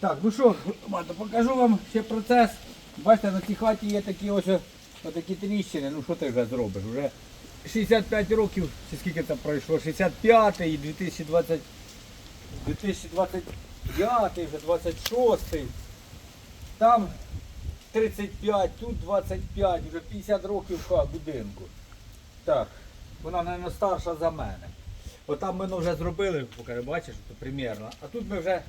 Так, ну що, покажу вам ще процес. Бачите, на цій хаті є такі ось такі тріщини. Ну що ти вже зробиш? Вже 65 років, чи скільки це пройшло? 65 і 2020, 2025, вже 26. Там 35, тут 25, вже 50 років ха, будинку. Так, вона, мабуть, старша за мене. От там ми ну, вже зробили, поки бачиш, то примірно. А тут ми вже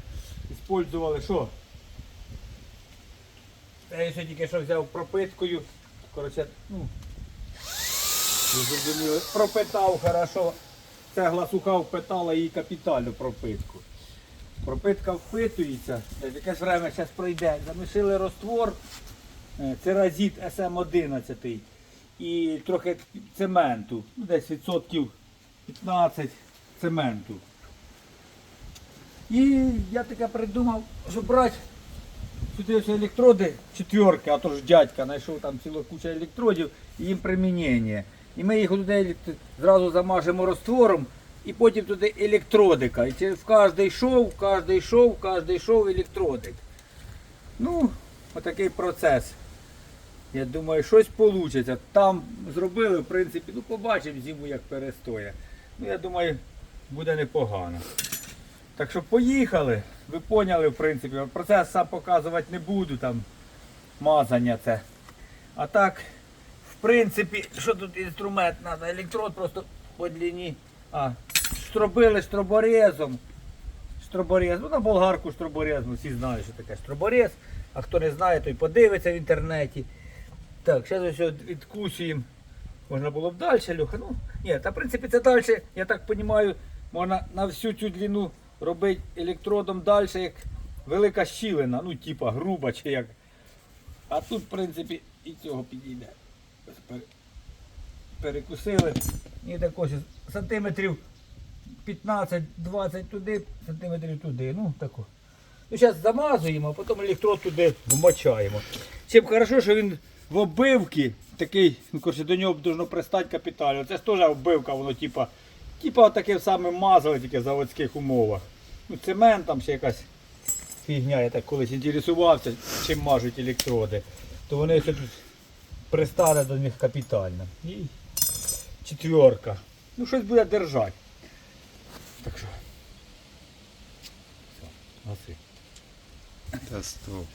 використовували що? Я ще тільки що взяв пропиткою. Коротше, ну, зрозуміли, пропитав хорошо. Цегла суха впитала її капітальну пропитку. Пропитка впитується, якесь время зараз пройде. Замішили роствор, церазит СМ11 і трохи цементу, ну, десь відсотків 15 цементу. І я таке придумав, що брати сюди ось електроди четверки, а то ж дядька знайшов там цілу кучу електродів і їм примінення. І ми їх туди зразу замажемо раствором і потім туди електродика. І через кожний шов, кожний шов, кожний шов електродик. Ну, отакий процес. Я думаю, щось вийде. Там зробили, в принципі, ну побачимо зиму, як перестоє. Ну, я думаю, буде непогано. Так що поїхали. Ви поняли, в принципі, процес сам показувати не буду, там мазання це. А так, в принципі, що тут інструмент треба? Електрод просто по длині. А, стробили строборезом. Строборез. Ну на болгарку строборез, ну всі знають, що таке строборез. А хто не знає, той подивиться в інтернеті. Так, зараз ось відкусуємо. Можна було б далі, Люха. Ну, ні, та в принципі це далі, я так розумію, можна на всю цю длину робити електродом далі, як велика щілина, ну, типа груба чи як. А тут, в принципі, і цього підійде. Перекусили. І так ось сантиметрів 15-20 туди, сантиметрів туди. Ну, тако. Ну, зараз замазуємо, а потім електрод туди вмочаємо. Чим хорошо, що він в оббивці такий, ну, коротше, до нього должно пристати капітально. Це ж теж оббивка, воно типа, типа таке саме мазали, тільки в заводських умовах. Ну, цемент там ще якась фігня, я так колись інтересувався, чим мажуть електроди. То вони ще тут пристали до них капітально. І четверка. Ну, щось буде держати. Так що. Гаси. Та стоп.